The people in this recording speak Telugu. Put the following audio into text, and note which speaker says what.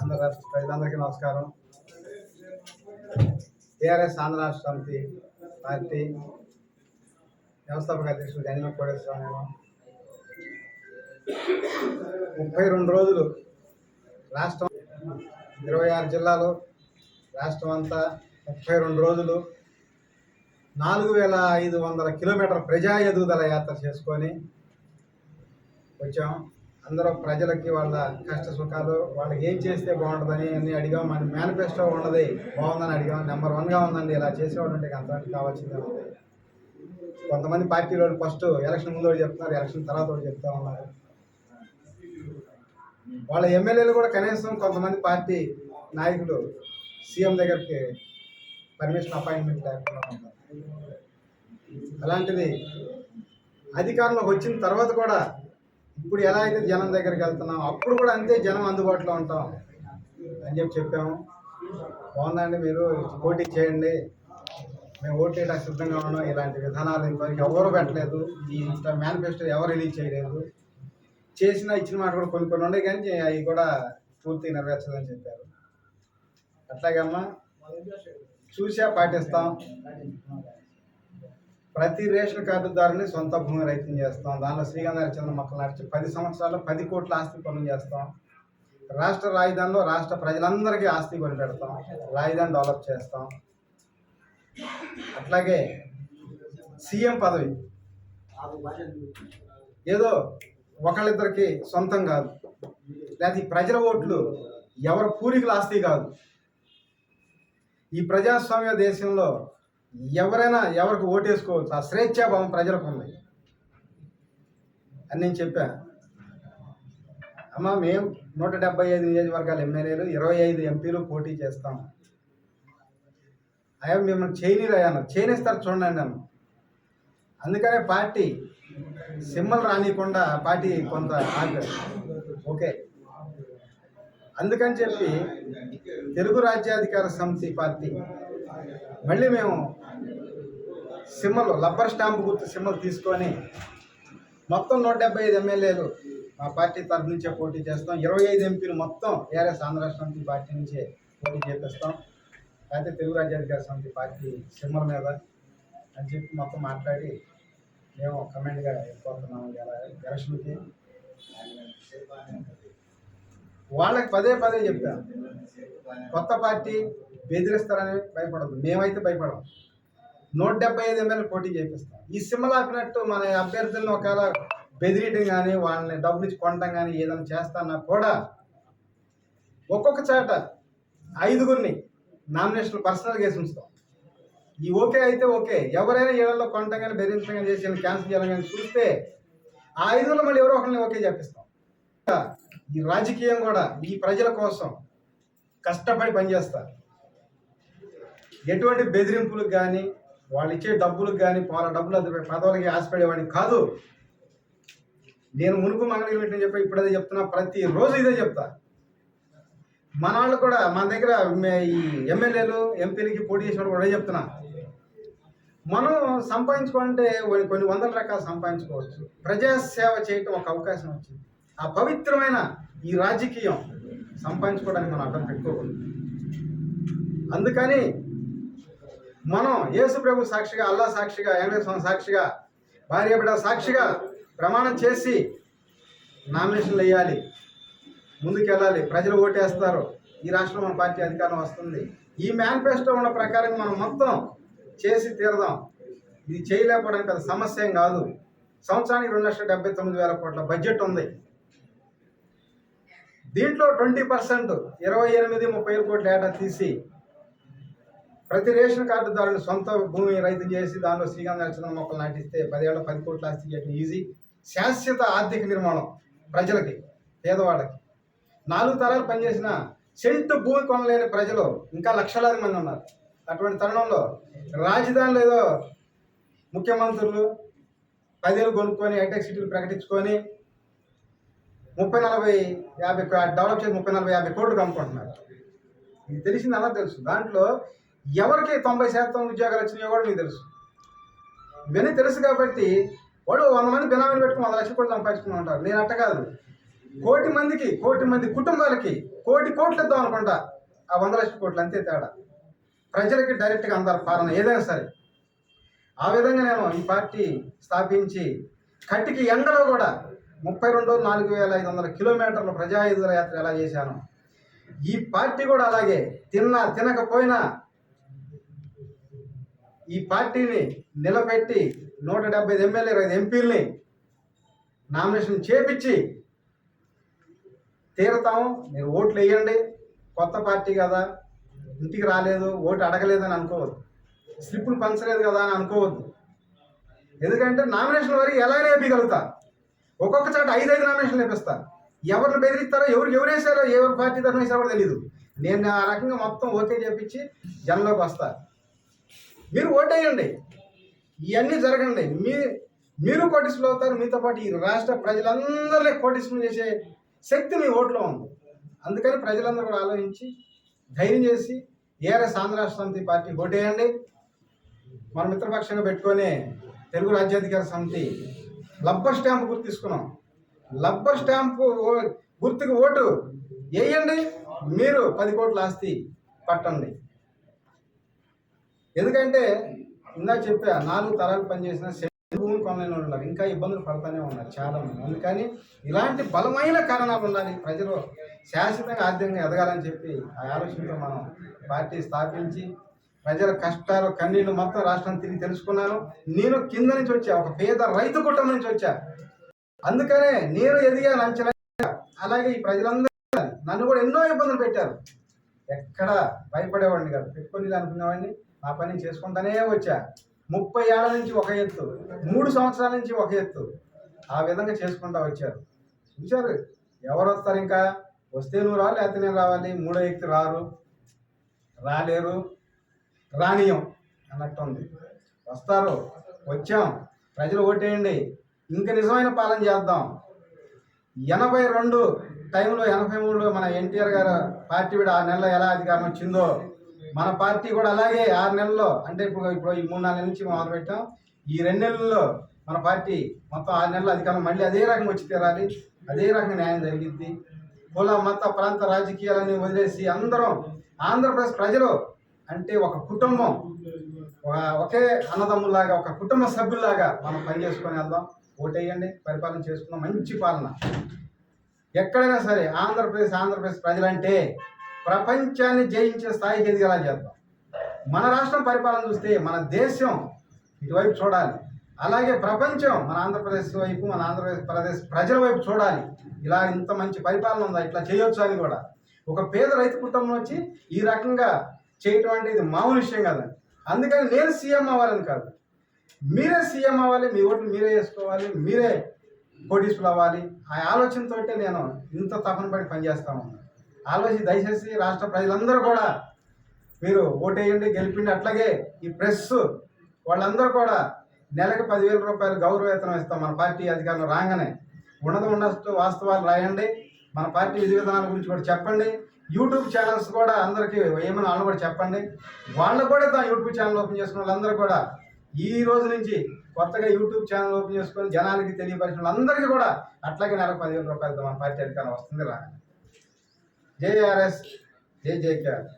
Speaker 1: అందరు రాష్ట్ర ప్రజలందరికీ నమస్కారం. టీఆర్ఎస్ ఆంధ్ర రాష్ట్ర సమితి పార్టీ వ్యవస్థాపక అధ్యక్షుడు గనిమ కోటేశ్వరరావు ముప్పై రెండు రోజులు రాష్ట్రం ఇరవై ఆరు జిల్లాలు రాష్ట్రం అంతా ముప్పై రెండు రోజులు నాలుగు వేల ఐదు వందల కిలోమీటర్ ప్రజా ఎదుగుదల యాత్ర చేసుకొని వచ్చాం. అందరూ ప్రజలకి వాళ్ళ కష్ట సుఖాలు వాళ్ళకి ఏం చేస్తే బాగుంటుందని అన్ని అడిగాం. మన మేనిఫెస్టో ఉన్నది. బాగుందని అడిగాం. నెంబర్ వన్గా ఉందండి. ఇలా చేసేవాడు అంటే అంతవరకు కావాల్సిందే ఉంది. కొంతమంది పార్టీ వాళ్ళు ఫస్ట్ ఎలక్షన్ ముందు చెప్తున్నారు. ఎలక్షన్ తర్వాత ఒకటి చెప్తా ఉన్నారు. వాళ్ళ ఎమ్మెల్యేలు కూడా కనీసం కొంతమంది పార్టీ నాయకులు సీఎం దగ్గరికి పర్మిషన్ అపాయింట్మెంట్ లేకుండా ఉంటారు అలాంటిది అధికారంలోకి వచ్చిన తర్వాత కూడా ఇప్పుడు ఎలా అయితే జనం దగ్గరికి వెళ్తున్నాం అప్పుడు కూడా అంతే జనం అందుబాటులో ఉంటాం అని చెప్పి చెప్పాము. బాగుందండి మీరు పోటీ చేయండి. మేము ఓటు వేయడానికి సిద్ధంగా ఉన్నాం. ఇలాంటి విధానాలు ఇంతవరకు ఎవరు పెట్టలేదు. ఈ మేనిఫెస్టో ఎవరు రిలీజ్ చేయలేదు. చేసిన ఇచ్చిన మాట కూడా కొన్ని కొన్ని ఉన్నాయి కానీ అవి కూడా పూర్తిగా నెరవేర్చదని చెప్పారు. అట్లాగమ్మా చూసా పాటిస్తాం. ప్రతి రేషన్ కార్డుదారుని సొంత భూమి రైతుని చేస్తాం. దానిలో శ్రీగంధారి చంద్ర మొక్కలు నడిచి పది సంవత్సరాల్లో పది కోట్ల ఆస్తి పనులు చేస్తాం. రాష్ట్ర రాజధానిలో రాష్ట్ర ప్రజలందరికీ ఆస్తి కొని పెడతాం. రాజధాని డెవలప్ చేస్తాం. అట్లాగే సీఎం పదవి. ఏదో ఒకళ్ళిద్దరికి సొంతం కాదు. లేదా ప్రజల ఓట్లు ఎవరి పూర్వీకుల ఆస్తి కాదు. ఈ ప్రజాస్వామ్య దేశంలో ఎవరైనా ఎవరికి ఓటేసుకోవచ్చు ఆ స్వేచ్ఛాభావం ప్రజలకు ఉంది. అని నేను చెప్పాను అమ్మ మేము నూట డెబ్బై ఐదు నియోజకవర్గాల ఎమ్మెల్యేలు ఇరవై ఐదు ఎంపీలు పోటీ చేస్తాం. అయ్యా మిమ్మల్ని చైనీలు అయ్యాను చైనీస్తారు చూడండి నన్ను అందుకనే పార్టీ సిమ్మలు రానియకుండా పార్టీ కొంత ఆగారు ఓకే. అందుకని చెప్పి తెలుగు రాజ్యాధికార సమితి పార్టీ మళ్ళీ మేము సిమ్మలు లబ్బర్ స్టాంప్ గుర్తు సిమ్మలు తీసుకొని మొత్తం నూట డెబ్బై ఐదు ఎమ్మెల్యేలు మా పార్టీ తరఫు నుంచే పోటీ చేస్తాం. ఇరవై ఐదు ఎంపీలు మొత్తం ఏఆర్ఎస్ ఆంధ్ర సమితి పార్టీ నుంచే పోటీ చేపిస్తాం. అయితే తెలుగు రాజ్యాధికార సమితి పార్టీ సిమ్మల మీద అని చెప్పి మొత్తం మాట్లాడి మేము కమెంట్గా వెళ్ళిపోతున్నాము ఎలక్షన్కి వాళ్ళకి పదే పదే చెప్పా. కొత్త పార్టీ బెదిరిస్తారని భయపడదు మేమైతే భయపడము. నూట డెబ్బై ఐదు ఎమ్మెల్యే పోటీ చేపిస్తాం. ఈ సింబల్ ఆపినట్టు మన అభ్యర్థులను ఒకవేళ బెదిరియటం కానీ వాళ్ళని డబ్బులు ఇచ్చి కొనటం కానీ ఏదైనా చేస్తానా కూడా ఒక్కొక్క చాట ఐదుగురిని నామినేషన్ పర్సనల్ కేసు ఉంచుతాం. ఈ ఓకే అయితే ఓకే. ఎవరైనా ఏళ్ళలో కొనటం కానీ బెదిరించడం కానీ చేసి క్యాన్సిల్ చేయడం కానీ చూస్తే ఆ ఐదుగురు మళ్ళీ ఎవరో ఒకరిని ఓకే చేపిస్తాం. ఈ రాజకీయం కూడా ఈ ప్రజల కోసం కష్టపడి పనిచేస్తారు. ఎటువంటి బెదిరింపులకు కానీ వాళ్ళు ఇచ్చే డబ్బులకు కానీ పాల డబ్బులు అది పదవులకి ఆశపడేవాడిని కాదు. నేను మునుపు మంగళగిరి పెట్టిన చెప్పి ఇప్పుడు అదే చెప్తున్నా ప్రతి రోజు ఇదే చెప్తా. మన వాళ్ళు కూడా మన దగ్గర ఈ ఎమ్మెల్యేలు ఎంపీలకి పోటీ చేసినప్పుడు కూడా చెప్తున్నా. మనం సంపాదించుకోవాలంటే కొన్ని- కొన్ని వందల రకాలు సంపాదించుకోవచ్చు. ప్రజాసేవ చేయటం ఒక అవకాశం వచ్చింది. ఆ పవిత్రమైన ఈ రాజకీయం సంపాదించుకోవడానికి మనం అర్థం పెట్టుకోకూడదు. అందుకని మనం యేసు ప్రభు సాక్షిగా అల్లా సాక్షిగా వెంకటేశ్వర స్వామి సాక్షిగా భార్య బిడ్డ సాక్షిగా ప్రమాణం చేసి నామినేషన్లు వేయాలి. ముందుకెళ్ళాలి. ప్రజలు ఓటేస్తారు. ఈ రాష్ట్రంలో మన పార్టీ అధికారం వస్తుంది. ఈ మేనిఫెస్టో ఉన్న ప్రకారం మనం మొత్తం చేసి తీరదాం. ఇది చేయలేకపోవడానికి పెద్ద సమస్య ఏం కాదు. సంవత్సరానికి రెండు లక్షల డెబ్బై తొమ్మిది వేల కోట్ల బడ్జెట్ ఉంది. దీంట్లో ట్వంటీ పర్సెంట్ ఇరవై ఎనిమిది ముప్పై ఏడు కోట్ల ఏటా తీసి ప్రతి రేషన్ కార్డుదారుని సొంత భూమి రైతు చేసి దానిలో శ్రీగంధ నక్షత్రం మొక్కలు నాటిస్తే పదేళ్ళ పది కోట్ల ఆస్తి చేయడం ఈజీ. శాశ్వత ఆర్థిక నిర్మాణం ప్రజలకి పేదవాళ్ళకి. నాలుగు తరాలు పనిచేసిన సెంటు భూమి కొనలేని ప్రజలు ఇంకా లక్షలాది మంది ఉన్నారు. అటువంటి తరుణంలో రాజధానిలో ఏదో ముఖ్యమంత్రులు పదేళ్ళు కొనుక్కొని హైటెక్ సిటీలు ప్రకటించుకొని ముప్పై నలభై యాభై డెవలప్ చేసి ముప్పై నలభై యాభై కోట్లు కమ్ముకుంటున్నారు. ఇది తెలిసింది అలా తెలుసు. దాంట్లో ఎవరికి తొంభై శాతం ఉద్యోగాలు వచ్చినాయో కూడా మీకు తెలుసు. ఇవన్నీ తెలుసు కాబట్టి వాడు వంద మంది బినామీలు పెట్టుకుని వంద లక్షలు కూడా సంపాదించుకుని ఉంటారు నేను అట్ట కాదు. కోటి మందికి కోటి మంది కుటుంబాలకి కోటి కోట్లు ఇద్దాం అనుకుంటా. ఆ వంద లక్షల కోట్లు అంతే తేడా. ప్రజలకి డైరెక్ట్గా అందాలి పాలన ఏదైనా సరే. ఆ విధంగా నేను ఈ పార్టీ స్థాపించి కట్టికి ఎండలో కూడా ముప్పై రెండు నాలుగు వేల ఐదు వందల కిలోమీటర్ల ప్రజా ఎదుర యాత్ర ఎలా చేశాను. ఈ పార్టీ కూడా అలాగే తిన్నా తినకపోయినా ఈ పార్టీని నిలబెట్టి నూట డెబ్బై ఐదు ఎమ్మెల్యే ఐదు ఎంపీల్ని నామినేషన్ చేపించి తీరతాము. మీరు ఓట్లు వేయండి. కొత్త పార్టీ కదా. ఇంటికి రాలేదు ఓటు అడగలేదని అనుకోవద్దు. స్లిప్పులు పంచలేదు కదా అని అనుకోవద్దు. ఎందుకంటే నామినేషన్ వరకు ఎలా వేయగలుగుతా. ఒక్కొక్క చోట ఐదు ఐదు నామినేషన్లు వేపిస్తారు ఎవరిని బెదిరిస్తారో ఎవరు ఎవరు వేసారో ఎవరు పార్టీ తరఫున వేసారో కూడా తెలియదు నేను ఆ రకంగా మొత్తం ఓకే చేపించి జనంలోకి వస్తా. మీరు ఓటేయండి. ఇవన్నీ జరగండి. మీ మీరు కోటిస్లో అవుతారు మీతో పాటు ఈ రాష్ట్ర ప్రజలందరినీ కోటిస్తులు చేసే శక్తి మీ ఓట్లో ఉంది. అందుకని ప్రజలందరూ కూడా ఆలోచించి ధైర్యం చేసి ఏఆర్ఎస్ ఆంధ్ర సమితి పార్టీ ఓటేయండి. మన మిత్రపక్షంగా పెట్టుకొని తెలుగు రాజ్యాధికార సమితి లబ్బర్ స్టాంపు గుర్తు తీసుకున్నాం. లబ్బర్ స్టాంపు గుర్తుకు ఓటు. వేయండి మీరు పది కోట్ల ఆస్తి పట్టండి. ఎందుకంటే ఇందాక చెప్పా నాలుగు తరాలు పనిచేసిన శని భూమి కొనలేని వాళ్ళు ఉన్నారు. ఇంకా ఇబ్బందులు పడుతూనే ఉన్నారు చాలా మంది అందుకని ఇలాంటి బలమైన కారణాలు ఉండాలి. ప్రజలు శాశ్వతంగా ఆర్థికంగా ఎదగాలని చెప్పి ఆ ఆలోచనతో మనం పార్టీ స్థాపించి ప్రజల కష్టాలు కన్నీళ్ళు మొత్తం రాష్ట్రం తిరిగి తెలుసుకున్నాను. నేను కింద నుంచి వచ్చా ఒక పేద రైతు కుటుంబం నుంచి వచ్చా. అందుకనే నేను ఎదిగాను అంచనా అలాగే ఈ ప్రజలందరూ నన్ను కూడా ఎన్నో ఇబ్బందులు పెట్టారు. ఎక్కడ భయపడేవాడిని కాదు. పెట్టుకొని అనుకునేవాడిని. నా పని చేసుకుంటానే వచ్చా. ముప్పై ఏళ్ళ నుంచి ఒక ఎత్తు మూడు సంవత్సరాల నుంచి ఒక ఎత్తు. ఆ విధంగా చేసుకుంటా వచ్చారు. చూశారు? ఎవరు వస్తారు ఇంకా? వస్తే నువ్వు రావాలి లేకపోతే నేను రావాలి. మూడో ఎత్తు రారు. రాలేరు. రానియం అన్నట్టు ఉంది వస్తారు. వచ్చాం. ప్రజలు ఓటేయండి. ఇంకా నిజమైన పాలన చేద్దాం. ఎనభై రెండు టైంలో ఎనభై మూడులో మన ఎన్టీఆర్ గారు పార్టీ కూడా ఆరు నెలల్లో ఎలా అధికారం వచ్చిందో మన పార్టీ కూడా అలాగే ఆరు నెలల్లో అంటే ఇప్పుడు ఇప్పుడు ఈ మూడు నాలుగు నెలల నుంచి మొదలు పెట్టాం. ఈ రెండు నెలల్లో మన పార్టీ మొత్తం ఆరు నెలల అధికారం మళ్ళీ అదే రకంగా వచ్చి తీరాలి. అదే రకంగా న్యాయం జరిగింది కుల మత ప్రాంత రాజకీయాలన్నీ వదిలేసి అందరం ఆంధ్రప్రదేశ్ ప్రజలు అంటే ఒక కుటుంబం. ఒకే అన్నదమ్ములాగా ఒక కుటుంబ సభ్యుల్లాగా మనం పనిచేసుకొని వెళ్దాం. ఓటేయండి పరిపాలన చేసుకుందాం. మంచి పాలన. ఎక్కడైనా సరే ఆంధ్రప్రదేశ్ ఆంధ్రప్రదేశ్ ప్రజలంటే ప్రపంచాన్ని జయించే స్థాయికి ఎదిగేలా చేద్దాం. మన రాష్ట్రం పరిపాలన చూస్తే మన దేశం ఇటువైపు చూడాలి. అలాగే ప్రపంచం మన ఆంధ్రప్రదేశ్ వైపు మన ఆంధ్రప్రదేశ్ ప్రదేశ్ ప్రజల వైపు చూడాలి. ఇలా ఇంత మంచి పరిపాలన ఉందా? ఇట్లా చేయొచ్చు అని కూడా. ఒక పేద రైతు కుటుంబం వచ్చి ఈ రకంగా చేయటం అంటే ఇది మామూలు విషయం కాదండి. అందుకని నేను సీఎం అవ్వాలని కాదు. మీరే సీఎం అవ్వాలి మీ ఓట్లు మీరే వేసుకోవాలి మీరే కోటీసులు అవ్వాలి. ఆ ఆలోచనతో నేను ఇంత తపన పడి పనిచేస్తా ఉన్నాను. ఆలోచించి దయచేసి రాష్ట్ర ప్రజలందరూ కూడా మీరు ఓటేయండి గెలిపిండి అట్లాగే ఈ ప్రెస్ వాళ్ళందరూ కూడా నెలకు పదివేల రూపాయలు గౌరవ వేతనం ఇస్తాం మన పార్టీ అధికారులు రాగానే. ఉన్నత ఉన్నట్టు వాస్తవాలు రాయండి. మన పార్టీ విధి విధానాల గురించి కూడా చెప్పండి. యూట్యూబ్ ఛానల్స్ కూడా అందరికీ ఏమైనా వాళ్ళు కూడా చెప్పండి. వాళ్ళు కూడా తన యూట్యూబ్ ఛానల్ ఓపెన్ చేసుకున్న వాళ్ళందరూ కూడా ఈ రోజు నుంచి కొత్తగా యూట్యూబ్ ఛానల్ ఓపెన్ చేసుకొని జనాలకి తెలియపరిచిన వాళ్ళందరికీ కూడా అట్లాగే నెలకు పదివేల రూపాయలతో మన పార్టీ అధికారం వస్తుంది రా. జేఆర్ఎస్ జై జేకేఆర్